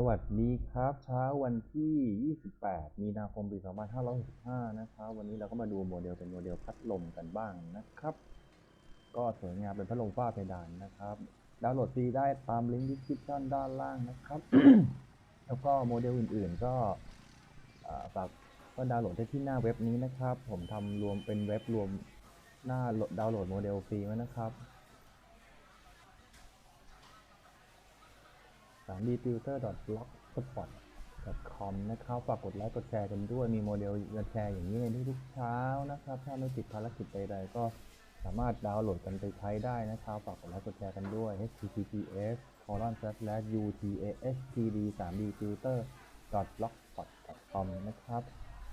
สวัสดีครับ เช้าวันที่ 28 มีนาคมปี 2565 นะครับวันนี้เราก็มาดูโมเดลเป็นโมเดลพัดลมกันบ้างนะครับ ก็สวยงามเป็นพัดลมฝ้าเพดานนะครับ ดาวน์โหลดฟรีได้ตามลิงก์ description ด้านล่างนะครับ แล้วก็โมเดลอื่นๆ ก็ฝากก็ดาวน์โหลดได้ที่หน้าเว็บนี้นะครับ ผมทำรวมเป็นเว็บรวมหน้าดาวน์โหลดโมเดลฟรีไว้นะครับ 3d filter blogspot com นะครับฝากกดไลค์กดแชร์กันด้วยมีโมเดลจะแชร์อย่างนี้ในทุกๆเช้านะครับ ถ้าไม่ติดภารกิจใดๆก็สามารถดาวน์โหลดกันไปใช้ได้นะครับฝากกดไลค์กดแชร์กันด้วย https colon slash utastd 3d filter blogspot com นะครับ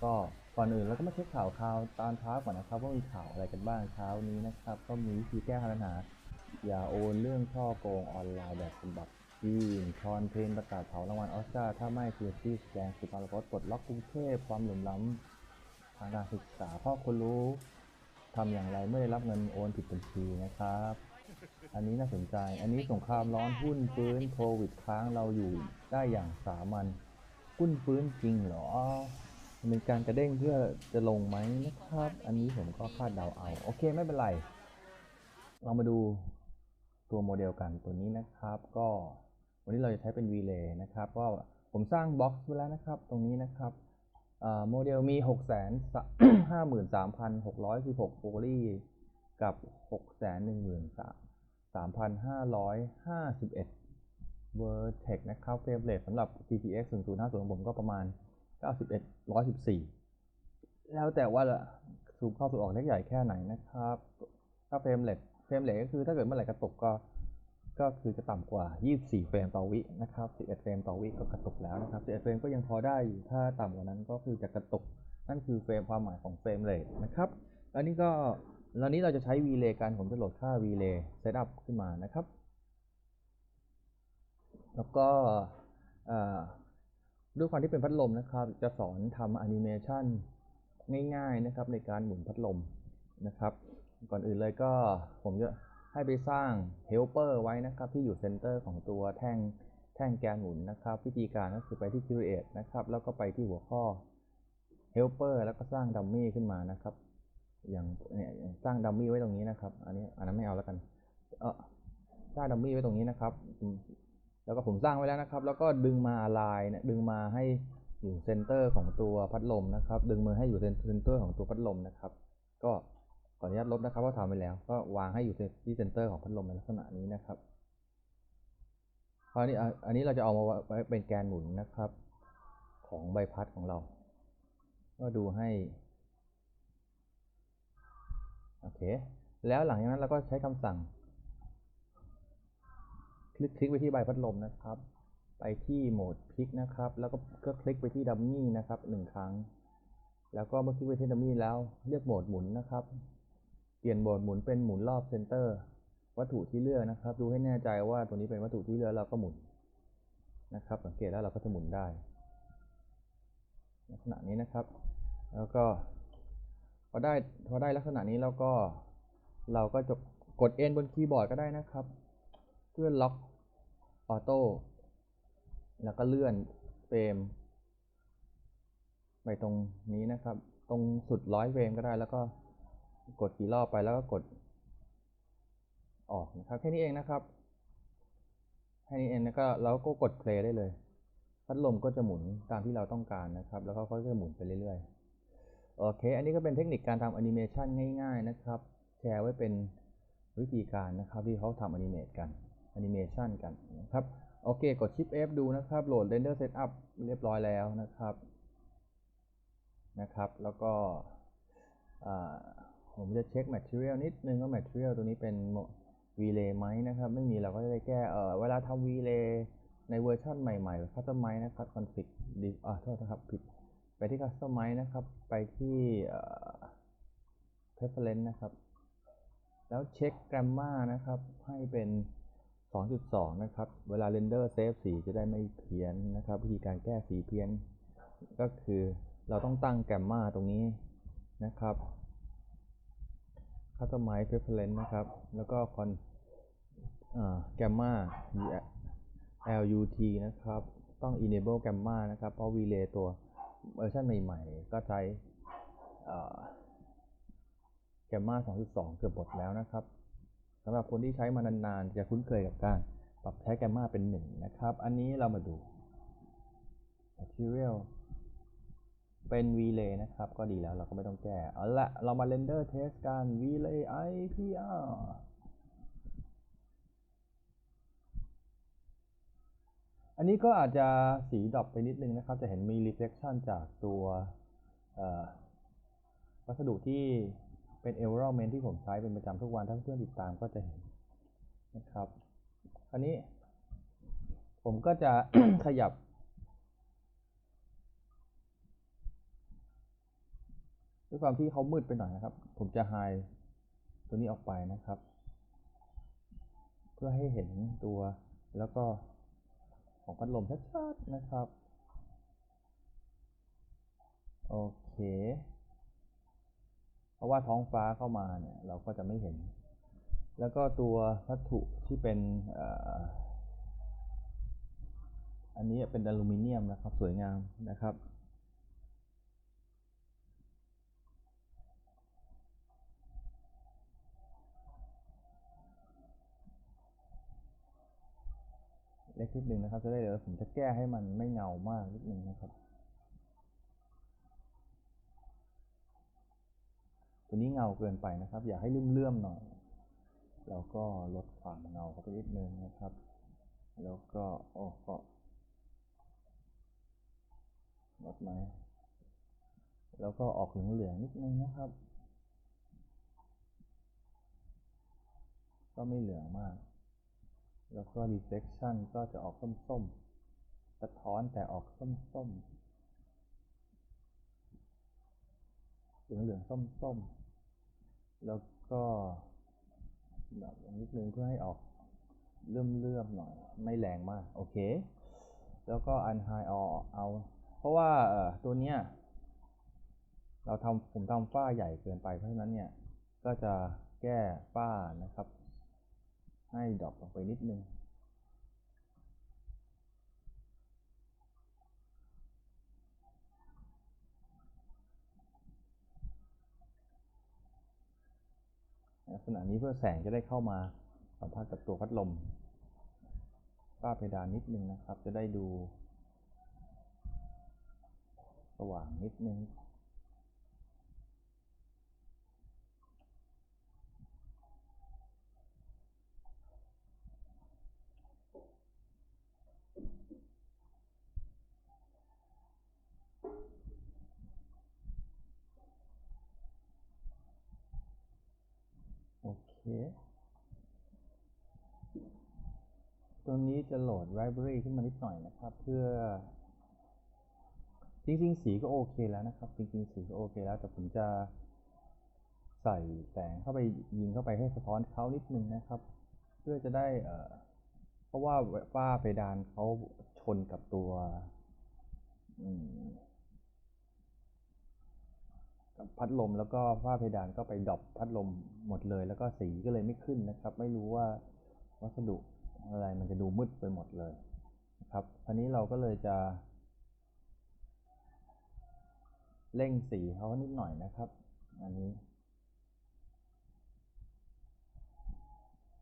ก็ก่อนอื่นเราก็มาเช็คข่าวข่าวตอนเช้าก่อนนะครับ ว่ามีข่าวอะไรกันบ้างเช้านี้นะครับ ก็มีวิธีแก้ปัญหา อย่าโอนเรื่องช่อโกงออนไลน์แบบฉบับ จีนชอนเพนประกาศเผารางวัลออสการ์ ถ้าไม่คือที่แสดงสุภาพจน์ปลดล็อกกรุงเทพความเหลื่อมล้ำทางการศึกษาพ่อคนรู้ทำอย่างไรเมื่อได้รับเงินโอนผิดบัญชีนะครับ อันนี้น่าสนใจ อันนี้สงครามร้อนหุ้นฟื้นโควิดค้างเราอยู่ได้อย่างสามัญหุ้นฟื้นจริงเหรอมันเป็นการกระเด้งเพื่อจะลงไหมนะครับ อันนี้ผมก็คาดเดาเอา โอเคไม่เป็นไร เรามาดูตัวโมเดลกันตัวนี้นะครับก็ วันนี้เราจะใช้เป็น relay นะครับก็ผมสร้างบ็อกซ์ไว้แล้วนะครับ ตรงนี้นะครับโมเดลมี 6 5 3 6 1 6โฟลีกับ 6 1 3 3,551 Vertex นะครับเฟรมเรทสำหรับ GTX 1050ของผมก็ประมาณ 91 114 แล้วแต่ว่าซูมเข้าซูมออกเล็กใหญ่แค่ไหนนะครับ ถ้าเฟรมเรทเฟรมเรทก็คือถ้าเกิดเมื่อไหร่กระตุกก็ ก็คือจะต่ำกว่า 24 เฟรมต่อวินะครับ 11 เฟรมต่อวิก็กระตุกแล้วนะครับ 11 เฟรมก็ยังพอได้อยู่ถ้าต่ำกว่านั้นก็คือจะกระตุก นั่นคือเฟรมความหมายของเฟรมเรทนะครับ อันนี้ก็แล้วนี้เราจะใช้ relay กัน ผมจะโหลดค่า relay setup ขึ้นมานะครับ แล้วก็ด้วยความที่เป็นพัดลมนะครับ จะสอนทำแอนิเมชันง่ายๆนะครับในการหมุนพัดลมนะครับ ก่อนอื่นเลยก็ผมจะ ให้ไปสร้าง helper ไว้นะครับ ที่อยู่เซนเตอร์ของตัวแท่งแท่งแกนหมุนนะครับ วิธีการก็คือไปที่ create นะครับ แล้วก็ไปที่หัวข้อ helper แล้วก็สร้างดัมมี่ขึ้นมานะครับ อย่างเนี่ยสร้างดัมมี่ไว้ตรงนี้นะครับ อันนี้อันนั้นไม่เอาแล้วกันเออสร้างดัมมี่ไว้ตรงนี้นะครับ แล้วก็ผมสร้างไว้แล้วนะครับ แล้วก็ดึงมาลายเนี่ย ดึงมาให้อยู่เซนเตอร์ของตัวพัดลมนะครับ ดึงมือให้อยู่เซนเตอร์ของตัวพัดลมนะครับ ก็ ขออนุญาตลบนะครับว่าทำไปแล้ว ก็วางให้อยู่ที่เซนเตอร์ของพัดลมในลักษณะนี้นะครับคราวนี้อะอันนี้เราจะเอามาไว้เป็นแกนหมุนนะครับ ของใบพัดของเรา ก็ดูให้โอเคแล้วหลังจากนั้นเราก็ใช้คำสั่ง คลิกคลิกไปที่ใบพัดลมนะครับ ไปที่โหมดพลิกนะครับ แล้วก็ก็คลิกไปที่ดัมมี่นะครับหนึ่งครั้ง แล้วก็เมื่อคลิกไปที่ดัมมี่แล้วเลือกโหมดหมุนนะครับ ปลี่ยนโหมดหมุนเป็นหมุนรอบเซนเตอร์ วัตถุที่เลือกนะครับ ดูให้แน่ใจว่าตัวนี้เป็นวัตถุที่เลือกเราก็หมุนนะครับ สังเกตแล้วเราก็จะหมุนได้ลักษณะนี้นะครับ แล้วก็พอได้พอได้ลักษณะนี้แล้วก็เราก็จะกด N บนคีย์บอร์ดก็ได้นะครับ เพื่อล็อกออโต้แล้วก็เลื่อนเฟรมไปตรงนี้นะครับ ตรงสุดร้อยเฟรมก็ได้แล้วก็ กดกี่รอบไปแล้วก็กดออกนะครับแค่นี้เองนะครับแค่นี้เองแล้วก็เราก็กด play ได้เลย พัดลมก็จะหมุนตามที่เราต้องการนะครับ แล้วก็ค่อยๆหมุนไปเรื่อยๆ โอเค อันนี้ก็เป็นเทคนิคการทำแอนิเมชันง่ายๆนะครับ แชร์ไว้เป็นวิธีการนะครับที่เขาทำแอนิเมตกันแอนิเมชันกันนะครับ โอเค กดชิป F ดูนะครับ โหลด Render Setup เรียบร้อยแล้วนะครับ นะครับ แล้วก็อ่า ผมจะเช็ค Material นิดนึงว่า Material ตัวนี้เป็น Relay ไหมนะครับ ไม่มีเราก็จะได้แก้เออเวลาทำ Relay ในเวอร์ชันใหม่ๆ Customize นะครับ Config ดิอ่าโทษนะครับผิด ไปที่ Customize นะครับ ไปที่เอ่อ Preference นะครับ แล้วเช็ค Grammar นะครับ ให้เป็น 2.2 นะครับ เวลา Render Save สีจะได้ไม่เพี้ยนนะครับ วิธีการแก้สีเพี้ยน ก็คือเราต้องตั้ง Grammar ตรงนี้นะครับ Customize Preference นะครับ แล้วก็ Con อ่า Gamma LUT นะครับ ต้อง enable gamma นะครับ เพราะ relay ตัวเวอร์ชันใหม่ๆ ก็ใช้เอ่อ gamma 2.2 เกือบหมดแล้วนะครับสำหรับคนที่ใช้มานานๆ จะคุ้นเคยกับการปรับใช้ gamma เป็น 1 นะครับ อันนี้เรามาดู material เป็น relay นะครับ ก็ดีแล้วเราก็ไม่ต้องแก้ เอาละเรามา render test กัน relay IPR อันนี้ก็อาจจะสีดรอปไปนิดนึงนะครับ จะเห็นมี reflection จากตัววัสดุที่เป็น environment ที่ผมใช้เป็นประจำทุกวัน ถ้าเพื่อนติดตามก็จะเห็นนะครับ คราวนี้ผมก็จะขยับ ด้วยความที่เขามืดไปหน่อยนะครับ ผมจะ hide ตัวนี้ออกไปนะครับ เพื่อให้เห็นตัวแล้วก็ของพัดลมชัดๆนะครับ โอเค เพราะว่าท้องฟ้าเข้ามาเนี่ยเราก็จะไม่เห็น แล้วก็ตัววัตถุที่เป็นอันนี้เป็นอลูมิเนียมนะครับ สวยงามนะครับ เล็กนิดนึงนะครับ จะได้เดี๋ยวผมจะแก้ให้มันไม่เงามากนิดนึงนะครับ ตัวนี้เงาเกินไปนะครับ อยากให้เลื่อมๆหน่อย แล้วก็ลดความเงาเข้าไปนิดนึงนะครับ แล้วก็โอ้ก็ลดไหมแล้วก็ออกเหลืองๆนิดนึงนะครับ ก็ไม่เหลืองมาก แล้วก็ reflection ก็จะออกส้มๆ สะท้อนแต่ออกส้มๆ เหลืองๆส้มๆ แล้วก็แบบนิดนึงเพื่อให้ออกเลื่อมๆหน่อย ไม่แรงมาก โอเค แล้วก็ unhide เอาเอา เพราะว่าตัวเนี้ย เราทำผมทำฝ้าใหญ่เกินไป เพราะฉะนั้นเนี่ย ก็จะแก้ฝ้านะครับ ให้ดรอปลงไปนิดนึงลักษณะนี้เพื่อแสงจะได้เข้ามาสัมผัสกับตัวพัดลมฝ้าเพดานนิดนึงนะครับ จะได้ดู สว่างนิดนึง คตัวนี้จะโหลด library ขึ้นมานิดหน่อยนะครับ เพื่อ จริงๆ สีก็โอเคแล้วนะครับ จริงๆ สีก็โอเคแล้ว แต่ผมจะใส่แสงเข้าไปยิงเข้าไปให้สะท้อนเขานิดนึงนะครับ เพื่อจะได้เพราะว่าฝ้าเพดานเขาชนกับตัว พัดลมแล้วก็ฝ้าเพดานก็ไปดอปพัดลมหมดเลย แล้วก็สีก็เลยไม่ขึ้นนะครับ ไม่รู้ว่าวัสดุอะไรมันจะดูมืดไปหมดเลยนะครับอันนี้เราก็เลยจะเร่งสีเขานิดหน่อยนะครับ อันนี้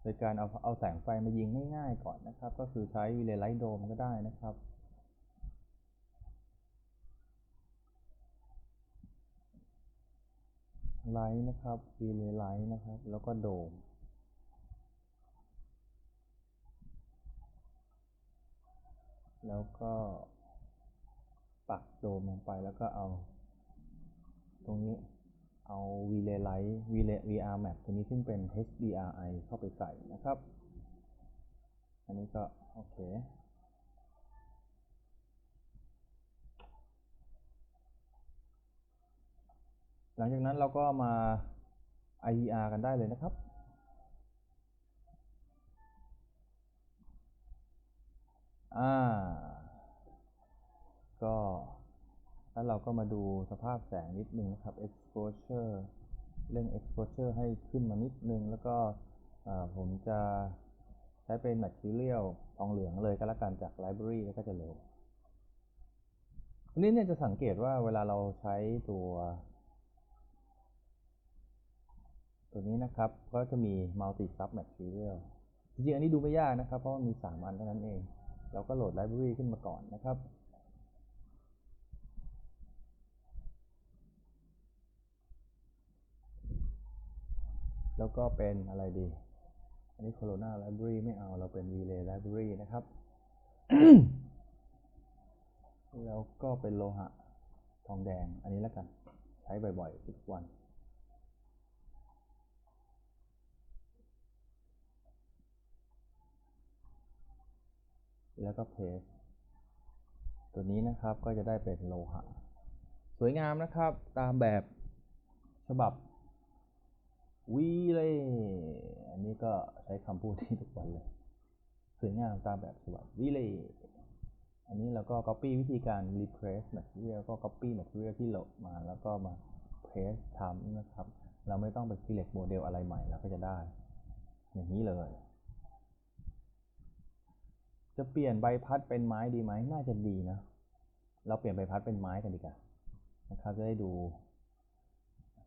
โดยการเอาเอาแสงไฟมายิงง่ายๆก่อนนะครับ ก็คือใช้วิเลไลท์โดมก็ได้นะครับ ไลท์นะครับวีเลไลท์นะครับ แล้วก็โดม แล้วก็ปักโดมลงไปแล้วก็เอา ตรงนี้เอา Relay Light Relay VR Map ตัวนี้ซึ่งเป็น HDRI เข้าไปใส่นะครับ อันนี้ก็ โอเค หลังจากนั้นเราก็มา IVR กันได้เลยนะครับ อ่า ก็แล้วเราก็มาดูสภาพแสงนิดนึงนะครับ exposure เร่ง exposure ให้ขึ้นมานิดนึง แล้วก็ผมจะใช้เป็น material ทองเหลืองเลยก็แล้วกันจาก library แล้วก็จะเร็วอันนี้เนี่ยจะสังเกตว่าเวลาเราใช้ตัว ตัวนี้นะครับก็จะมี multi sub material จริงๆอันนี้ดูไม่ยากนะครับ เพราะมันมี 3 อันเท่านั้นเอง เราก็โหลด library ขึ้นมาก่อนนะครับ แล้วก็เป็นอะไรดี อันนี้ Corona Library ไม่เอาเราเป็น Relay Library นะครับ แล้วก็เป็นโลหะทองแดงอันนี้แล้วกัน ใช้บ่อยๆทุกวัน แล้วก็เพสตัวนี้นะครับก็จะได้เป็นโลหะ สวยงามนะครับตามแบบฉบับวีเลย อันนี้ก็ใช้คำพูดที่ทุกวันเลย สวยงามตามแบบฉบับวีเลย อันนี้เราก็ copy วิธีการ replace material ก็ copy material ที่โหลดมา แล้วก็มา paste ทำนะครับ เราไม่ต้องไป select โมเดลอะไรใหม่เราก็จะได้ อย่างนี้เลย จะเปลี่ยนใบพัดเป็นไม้ดีไหม น่าจะดีนะ เราเปลี่ยนใบพัดเป็นไม้กันดีกว่านะครับ จะได้ดู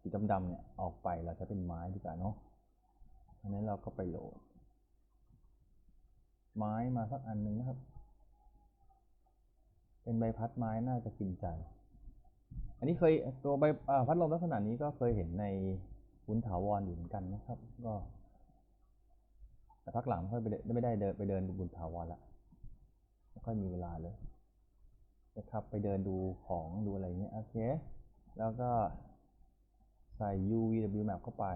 สีดำๆเนี่ยออกไปเราจะเป็นไม้ดีกว่าเนาะอันนั้นเราก็ไปโหลด ไม้มาสักอันหนึ่งนะครับ เป็นใบพัดไม้น่าจะกินใจ อันนี้เคยตัวใบพัดลมลักษณะนี้ก็เคยเห็นในวุ้นถาวรอยู่เหมือนกันนะครับ ก็แต่พักหลังไม่ค่อยไปเดินไม่ได้เดินไปเดินบุญถาวรละ ไม่ค่อยมีเวลาเลยนะครับไปเดินดูของดูอะไรเงี้ยโอเค แล้วก็ใส่ UVW map เข้าไป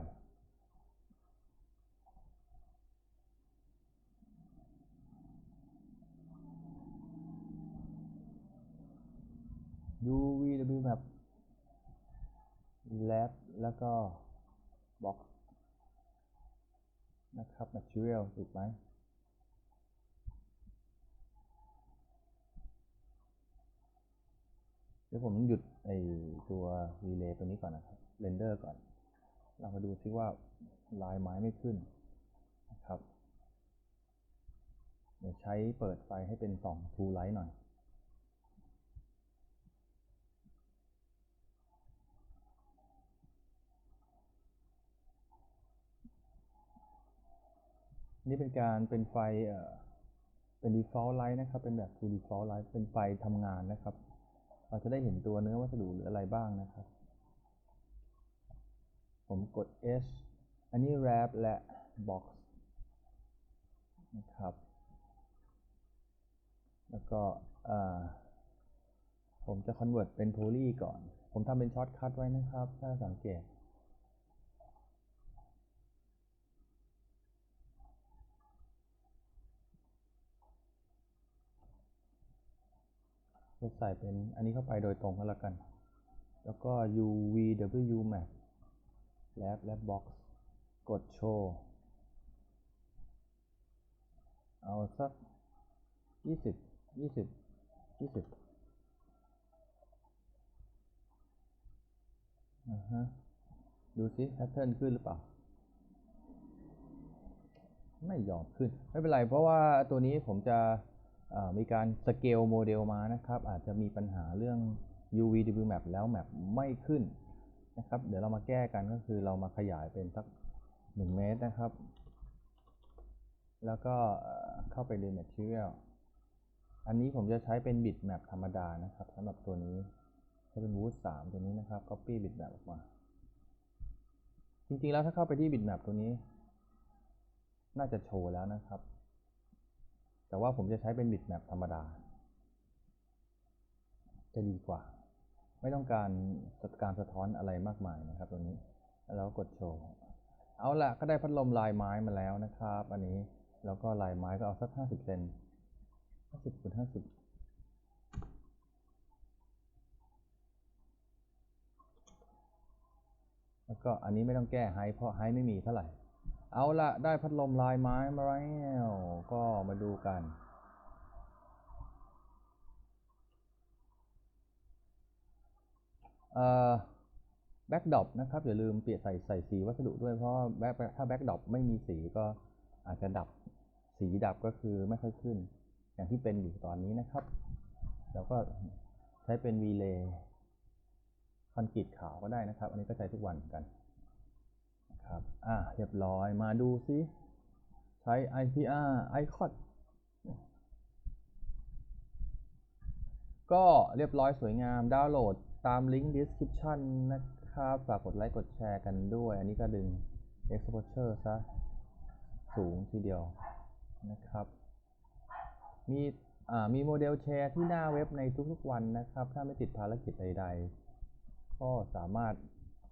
UVW map lab แล้วก็ box นะครับ material ติดไหม เดี๋ยวผมหยุดไอตัว relay ตัวนี้ก่อนนะครับ render ก่อน เรามาดูซิว่าลายไม้ไม่ขึ้นนะครับเดี๋ยวใช้เปิดไฟให้เป็นสอง True Light หน่อยนี่เป็นการเป็นไฟเอ่อเป็น default light นะครับ เป็นแบบ full default light เป็นไฟทำงานนะครับ เราจะได้เห็นตัวเนื้อวัสดุหรืออะไรบ้างนะครับ ผมกด S อันนี้ wrap และ box นะครับ แล้วก็ผมจะ convert เป็น poly ก่อน ผมทำเป็น shortcut ไว้นะครับ ถ้าสังเกต จะใส่เป็นอันนี้เข้าไปโดยตรงก็แล้วกัน แล้วก็ UVW map lab lab box กดโชว์ เอาสักยี่สิบยี่สิบยี่สิบอ่าฮะ ดูสิแพทเทิร์นขึ้นหรือเปล่า ไม่ยอมขึ้น ไม่เป็นไรเพราะว่าตัวนี้ผมจะ มีการสเกลโมเดลมานะครับ อาจจะมีปัญหาเรื่อง UVW map แล้ว map ไม่ขึ้นนะครับ เดี๋ยวเรามาแก้กันก็คือเรามาขยายเป็นสัก 1 เมตรนะครับ แล้วก็เข้าไปใน Material อันนี้ผมจะใช้เป็น bitmap ธรรมดานะครับสำหรับตัวนี้ใช้เป็น Wood 3 ตัวนี้นะครับ Copy bitmap ออกมา จริงๆแล้วถ้าเข้าไปที่ bitmap ตัวนี้ น่าจะโชว์แล้วนะครับ แต่ว่าผมจะใช้เป็น bitmap ธรรมดา จะดีกว่า ไม่ต้องการการสะท้อนอะไรมากมายนะครับตัวนี้ แล้วกดโชว์ เอาละก็ได้พัดลมลายไม้มาแล้วนะครับ อันนี้แล้วก็ลายไม้ก็เอาสักห้าสิบเซนห้าสิบคูณห้าสิบแล้วก็อันนี้ไม่ต้องแก้ไฮเพราะไฮไม่มีเท่าไหร่ เอาละได้พัดลมลายไม้มาแล้วก็มาดูกัน เอ่อแบ็กดอปนะครับ อย่าลืมเปลี่ยนใส่ใส่สีวัสดุด้วยเพราะแบ็ถ้าแบ็กดอปไม่มีสีก็อาจจะดับสีดับก็คือไม่ค่อยขึ้น อย่างที่เป็นอยู่ตอนนี้นะครับ แล้วก็ใช้เป็นวีเลย์คอนกรีตขาวก็ได้นะครับ อันนี้ก็ใช้ทุกวันเหมือนกัน นะครับ อะเรียบร้อยมาดูซิ ใช้ IPR Icon ก็เรียบร้อยสวยงามดาวน์โหลดตามลิงก์ description นะครับ ฝากกดไลค์กดแชร์กันด้วย อันนี้ก็ดึง exposure ซะ สูงทีเดียวนะครับ มีอ่ามีโมเดลแชร์ที่หน้าเว็บในทุกๆวันนะครับ ถ้าไม่ติดภารกิจใดๆ ก็สามารถ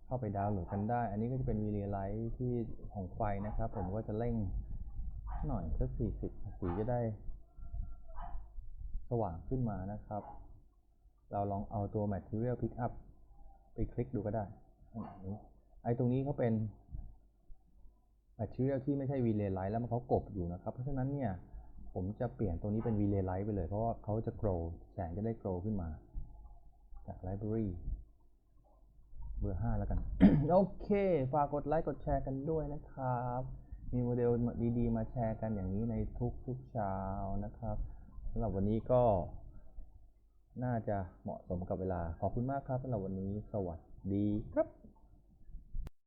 เข้าไปดาวน์โหลดกันได้ อันนี้ก็จะเป็นวีเรียไลท์ที่ของไฟนะครับ ผมก็จะเร่งหน่อยสักสี่สิบสีจะได้ สว่างขึ้นมานะครับ เราลองเอาตัว Material Pickup ไปคลิกดูก็ได้ ไอ้ตรงนี้เขาเป็น Material ที่ไม่ใช่ Relay Light แล้วมันเขากบอยู่นะครับ เพราะฉะนั้นเนี่ยผมจะเปลี่ยนตรงนี้เป็น Relay Light ไปเลย เพราะว่าเขาจะ grow แสงจะได้ grow ขึ้นมา จาก Library เบอร์ห้าแล้วกัน โอเค ฝากกดไลค์กดแชร์กันด้วยนะครับ มีโมเดลดีๆ มาแชร์กันอย่างนี้ในทุกๆเช้านะครับสำหรับวันนี้ก็ น่าจะเหมาะสมกับเวลา ขอบคุณมากครับสำหรับวันนี้ สวัสดีครับ